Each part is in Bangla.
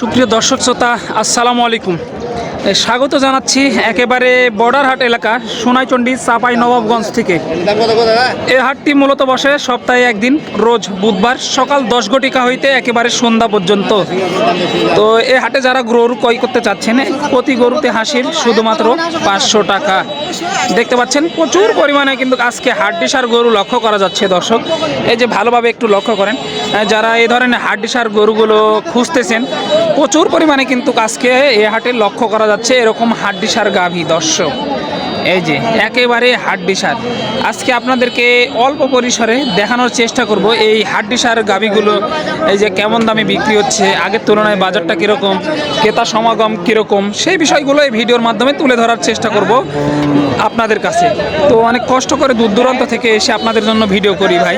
সুপ্রিয় দর্শক শ্রোতা আসসালামু আলাইকুম। স্বাগত জানাচ্ছি একেবারে বর্ডার হাট এলাকা সোনাইচন্ডী চাপাই, নবাবগঞ্জ থেকে। এই হাটটি মূলত বসে সপ্তাহে একদিন, রোজ বুধবার সকাল দশ ঘটিকা হইতে একেবারে সন্ধ্যা পর্যন্ত। তো এই হাটে যারা গরু ক্রয় করতে চাচ্ছেন, প্রতি গরুতে হাসির শুধুমাত্র পাঁচশো টাকা। দেখতে পাচ্ছেন, প্রচুর পরিমাণে কিন্তু আজকে হাড্ডিসার গরু লক্ষ্য করা যাচ্ছে, দর্শক। এই যে ভালোভাবে একটু লক্ষ্য করেন যারা এই ধরনের হাড্ডিসার গরুগুলো খুঁজতেছেন, প্রচুর পরিমাণে কিন্তু আজকে এই হাটে লক্ষ্য করা যাচ্ছে এরকম হাড্ডিসার গাভী দর্শক। এই যে, একেবারে হাড্ডিসার আজকে আপনাদেরকে অল্প পরিসরে দেখানোর চেষ্টা করব এই হাড্ডিসার গাভীগুলো, এই যে কেমন দামে বিক্রি হচ্ছে, আগের তুলনায় বাজারটা কীরকম, ক্রেতা সমাগম কীরকম, সেই বিষয়গুলো এই ভিডিওর মাধ্যমে তুলে ধরার চেষ্টা করব আপনাদের কাছে। তো অনেক কষ্ট করে দূর দূরান্ত থেকে এসে আপনাদের জন্য ভিডিও করি ভাই।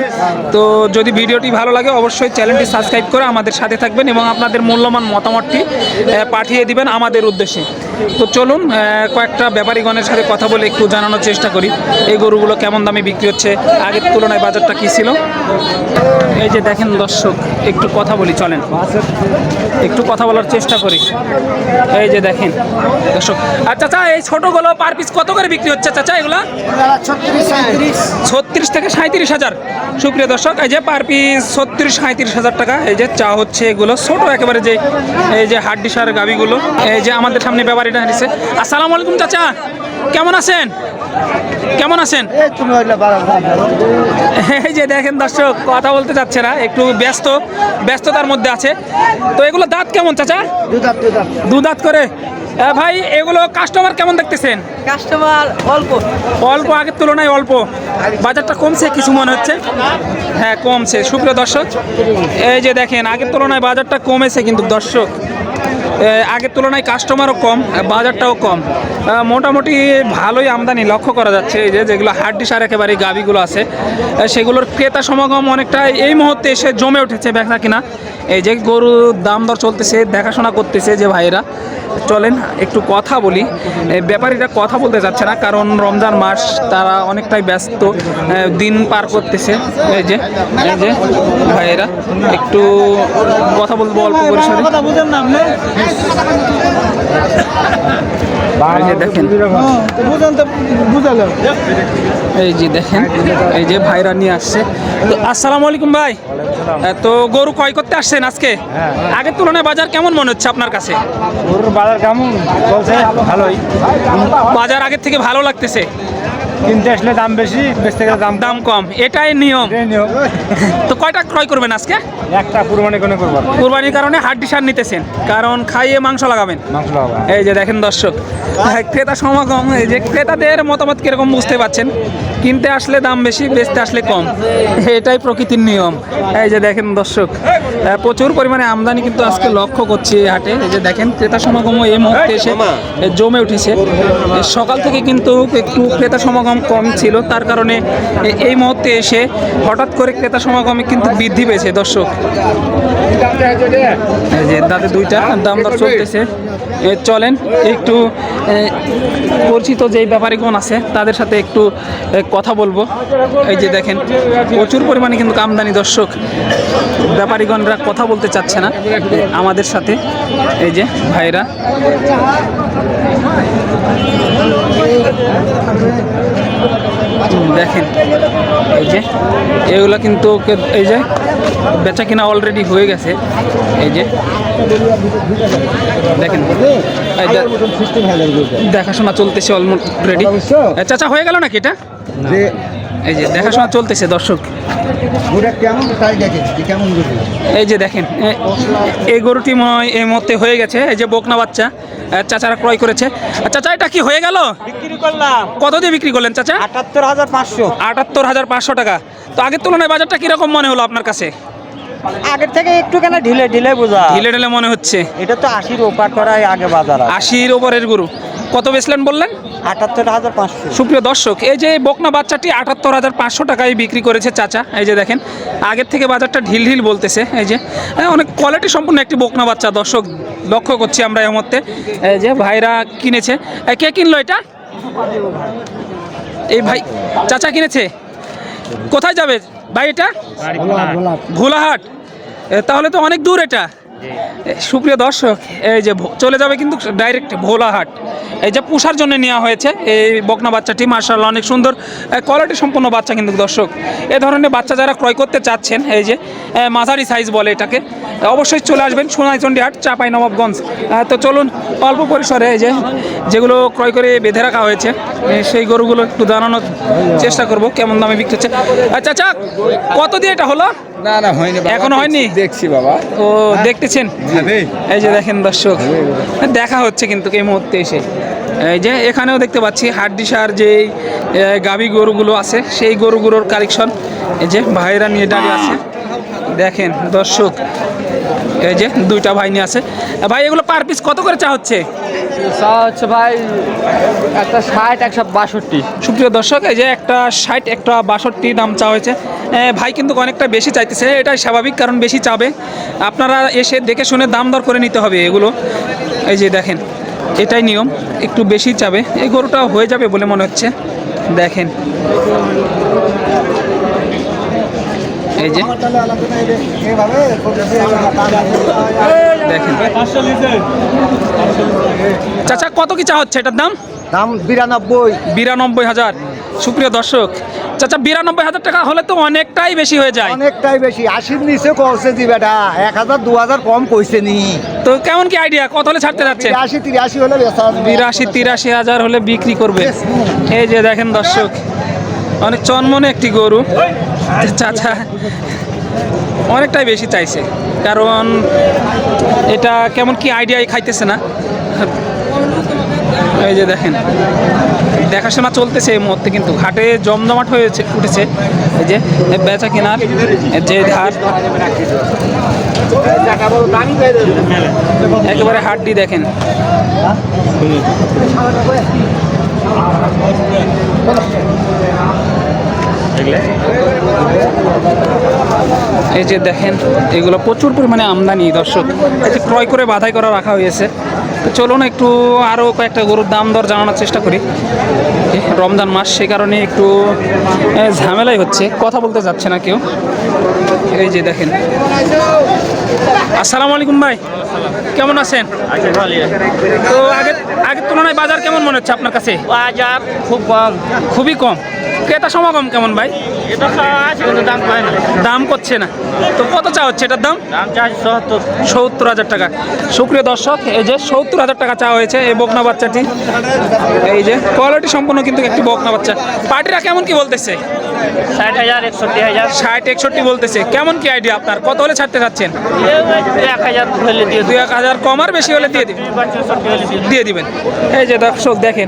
তো যদি ভিডিওটি ভালো লাগে, অবশ্যই চ্যানেলটি সাবস্ক্রাইব করে আমাদের সাথে থাকবেন এবং আপনাদের মূল্যবান মতামতটি পাঠিয়ে দিবেন আমাদের উদ্দেশ্যে। তো চলুন কয়েকটা ব্যাপারীগণের সাথে কথা বলে। একটু জানানোর চেষ্টা করি। এই গরুগুলো কেমন দামে বিক্রি হচ্ছে? আগের তুলনায় বাজারটা কী ছিল? এই যে দেখেন দর্শক, একটু কথা বলি, চলেন। একটু কথা বলার চেষ্টা করি। এই যে দেখেন, দর্শক। আচ্ছা চাচা, এই ছোটোগুলো পার পিস কত করে বিক্রি হচ্ছে চাচা এগুলা? ছত্রিশ থেকে সাঁত্রিশ হাজার। সুপ্রিয় দর্শক, এই যে পার পিস ছত্রিশ সাঁত্রিশ হাজার টাকা। এই যে চা হচ্ছে এগুলো, ছোট একেবারে যে, এই যে হাড্ডিসার গাবিগুলো। এই যে আমাদের সামনে ব্যাপারীটা হারিয়েছে আসসালামু আলাইকুম চাচা, কেমন আছেন? কেমন আছেন? এই যে দেখেন দর্শক কথা বলতে চাচ্ছে না একটু ব্যস্ত ব্যস্ততার মধ্যে আছে। তো এগুলো দাঁত কেমন চাচা? দু দাঁত করে। এ ভাই এগুলো কাস্টমার কেমন দেখতেছেন? কাস্টমার অল্প। অল্প আগের তুলনায় অল্প। বাজারটা কমছে কিছু মনে হচ্ছে? হ্যাঁ কমছে। সুপ্রিয় দর্শক এই যে দেখেন আগের তুলনায় বাজারটা কমেছে কিন্তু দর্শক। আগের তুলনায় কাস্টমারও কম বাজারটাও কম। মোটামুটি ভালোই আমদানি লক্ষ্য করা যাচ্ছে এই যে, যেগুলো হাড্ডি একেবারে গাভিগুলো আছে। সেগুলোর ক্রেতা সমাগম অনেকটা এই মুহূর্তে এসে জমে উঠেছে বেচা কিনা। এই যে গরুর দাম দর চলতেছে, দেখাশোনা করতেছে যে ভাইরা চলেন, একটু কথা বলি। ব্যাপারীরা কথা বলতে যাচ্ছে না, কারণ রমজান মাস, তারা অনেকটাই ব্যস্ত দিন পার করতেছে। এই যে এই যে ভাইয়েরা, একটু কথা বলব অল্প পরিসরে। এই যে দেখেন। এই যে দেখেন এই যে ভাইরা নিয়ে আসছে। তো আসসালামু আলাইকুম ভাই। তো গরু ক্রয় করতে আসছেন আজকে? আগের তুলনায় বাজার কেমন মনে হচ্ছে আপনার কাছে? গরুর বাজার কেমন? চলছে ভালোই। বাজার আগের থেকে ভালো লাগতেছে। কিনতে আসলে দাম বেশি বেচতে গেলে দাম দাম কম। এটাই নিয়ম। এই নিয়ম। তো কয়টা ক্রয় করবেন আজকে? একটা কুরবানি কোনে করব। কুরবানির কারণে হাড্ডি সার নিতেছেন। কারণ খাইয়ে মাংস লাগাবেন। মাংস লাগাবো এই যে দেখেন দর্শক হ্যাঁ, ক্রেতা সমাগম এই যে ক্রেতাদের মতামত কীরকম বুঝতে পাচ্ছেন? কিনতে আসলে দাম বেশি বেচতে আসলে কম। এটাই প্রকৃতির নিয়ম। এই যে দেখেন দর্শক প্রচুর পরিমাণে আমদানি কিন্তু আজকে লক্ষ্য করছি এই হাটে। এই যে দেখেন ক্রেতা সমাগমও এই মুহূর্তে এসে জমে উঠেছে। সকাল থেকে কিন্তু একটু ক্রেতা সমাগম কম ছিল। তার কারণে এই মুহূর্তে এসে হঠাৎ করে ক্রেতা সমাগমে কিন্তু বৃদ্ধি পেয়েছে, দর্শক। যে দাঁতে দুইটা দাম দর চলতেছে। চলেন, একটু পরিচিত যেই ব্যাপারীগণ আছে, তাদের সাথে একটু কথা বলব। এই যে দেখেন, প্রচুর পরিমাণে কিন্তু আমদানি, দর্শক। ব্যাপারীগণরা কথা বলতে চাচ্ছে না আমাদের সাথে। এই যে ভাইরা দেখেন। এই যে, এগুলো কিন্তু এই যে, বেচা কিনা অলরেডি হয়ে গেছে। এই যে, দেখেন। দেখাশোনা চলতেছে অলমোস্ট অলরেডি চাচা, হয়ে গেল নাকি এটা? এই যে দেখাশোনা চলতেছে দর্শক। এই যে দেখেন এই গরুটি মনে হয় এই মুহূর্তে হয়ে গেছে এই যে বকনা বাচ্চা চাচারা ক্রয় করেছে। আর চাচা এটা কি হয়ে গেল? বিক্রি করলাম। কত দিয়ে বিক্রি করলেন চাচা? আটাত্তর হাজার পাঁচশো। আটাত্তর হাজার পাঁচশো টাকা। তো আগের তুলনায় বাজারটা কীরকম মনে হলো আপনার কাছে? আগের থেকে একটু কেন ঢিলে ঢিলে বোঝা। ঢিলে ঢিলে মনে হচ্ছে। এটা তো আশির ওপার করাই আগে বাজার আশির ওপরের গরু। কত বেচলেন বললেন? আটাত্তর হাজার পাঁচশো। সুপ্রিয় দর্শক এই যে বকনা বাচ্চাটি আটাত্তর হাজার পাঁচশো টাকায় বিক্রি করেছে চাচা এই যে দেখেন আগের থেকে বাজারটা ঢিল ঢিল বলতেছে এই যে। হ্যাঁ, অনেক কোয়ালিটি সম্পূর্ণ একটি বকনা বাচ্চা দর্শক লক্ষ্য করছি আমরা এই মুহূর্তে এই যে ভাইরা কিনেছে। কে কিনলো এটা? এই ভাই চাচা কিনেছে? কোথায় যাবে ভাই এটা? ভোলাহাট। তাহলে তো অনেক দূর এটা। সুপ্রিয় দর্শক এই যে ভো- চলে যাবে কিন্তু ডাইরেক্ট ভোলাহাট। এই যে পুষার জন্য নেওয়া হয়েছে এই বকনা বাচ্চাটি মার্শাল অনেক সুন্দর কোয়ালিটি সম্পন্ন বাচ্চা কিন্তু দর্শক। এ ধরনের বাচ্চা যারা ক্রয় করতে চাচ্ছেন এই যে মাঝারি সাইজ বলে এটাকে অবশ্যই চলে আসবেন সোনাইচন্ডী হাট চাপাই নবাবগঞ্জ। তো চলুন অল্প পরিসরে এই যে যেগুলো ক্রয় করে বেঁধে রাখা হয়েছে সেই গরুগুলো একটু জানানোর চেষ্টা করব কেমন দামে বিক্রি হচ্ছে। আচ্ছা আচ্ছা কত দিয়ে এটা হলো? না না হয়নি এখনও হয়নি? দেখছি বাবা। ও দেখতেছেন? এই যে দেখেন দর্শক দেখা হচ্ছে কিন্তু এই মুহূর্তে এসে। এই যে এখানেও দেখতে পাচ্ছি হাড্ডিসার যে গাভী গরুগুলো আছে সেই গরুগুলোর কালেকশন। এই যে ভাইরা নিয়ে দাঁড়িয়ে আছে। দেখেন দর্শক এই যে দুইটা ভাই নিয়ে আছে। ভাই এগুলো পার পিস কত করে চা হচ্ছে? হচ্ছে ভাই একটা ষাট একশো বাষট্টি। সুপ্রিয় দর্শক এই যে একটা ষাট একটা বাষট্টি দাম চা হয়েছে। ভাই কিন্তু অনেকটা বেশি চাইতেছে এটাই স্বাভাবিক কারণ বেশি চাবে। আপনারা এসে দেখে শুনে দাম দর করে নিতে হবে এগুলো। এই যে দেখেন এটাই নিয়ম। একটু বেশি চাবে। এই গরুটা হয়ে যাবে বলে মনে হচ্ছে। দেখেন। এই যে। দেখেন। চাচা কত কি চা হচ্ছে? এটার দাম? দাম বিরানব্বই। বিরানব্বই হাজার। সুপ্রিয় দর্শক চাচা বিরানব্বই হাজার টাকা হলে তো অনেকটাই বেশি হয়ে যায়। অনেকটাই বেশি। আশির নিচে করছে দি বেটা। এক হাজার দু হাজার কম কইছে নি। তো কেমন কি আইডিয়া কত হলে ছাড়তে যাচ্ছে? আশি তিরাশি হলে বিরাশি তিরাশি হাজার হলে বিক্রি করবে। এই যে দেখেন দর্শক অনেক চনমনে একটি গরু। চাচা অনেকটাই বেশি চাইছে। কারণ এটা কেমন কি আইডিয়া খাইতেছে না। এই যে দেখেন, দেখাশোনা চলতেছে এই মুহূর্তে কিন্তু। ঘাটে জমজমাট হয়েছে, উঠেছে। এই যে বেচা কেনার যে ধার, একেবারে হাটটি দেখেন। এই যে দেখেন, এগুলো প্রচুর পরিমাণে আমদানি, দর্শক। এই যে ক্রয় করে বাধাই করা রাখা হয়েছে। চলুন একটু আরও কয়েকটা গরুর দাম দর জানানোর চেষ্টা করি। রমজান মাস সে কারণে একটু ঝামেলাই হচ্ছে কথা বলতে যাচ্ছে না কেউ। এই যে দেখেন। আসসালামু আলাইকুম ভাই কেমন আছেন? তো আগের আগের তুলনায় বাজার কেমন মনে হচ্ছে আপনার কাছে? বাজার খুব কম। খুবই কম। ক্রেতা সমাগম কেমন ভাই? এটা আছে কিন্তু দাম পায় না। দাম করছে না। তো কত চা হচ্ছে এটার দাম? সত্তর। সত্তর হাজার টাকা। সুপ্রিয় দর্শক এই যে সত্তর হাজার টাকা চা হয়েছে এই বকনা বাচ্চাটি। এই যে কোয়ালিটি সম্পন্ন কিন্তু একটি বকনা বাচ্চা। পার্টিরা কেমন কি বলতেছে? ষাট হাজার একষট্টি হাজার। ষাট একষট্টি বলতেছে। কেমন কি আইডিয়া আপনার? কত হলে ছাড়তে চাচ্ছেন? এক হাজার হলে দিয়ে দুই এক হাজার কম আর বেশি হলে দিয়ে দিবেন। দিয়ে দিবেন। এই যে দর্শক দেখেন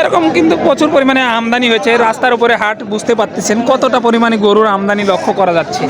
এরকম কিন্তু প্রচুর পরিমাণে আমদানি হয়েছে। রাস্তার উপরে হাট বুঝতে পারতেছেন কতটা পরিমাণে গরুর আমদানি লক্ষ্য করা যাচ্ছে।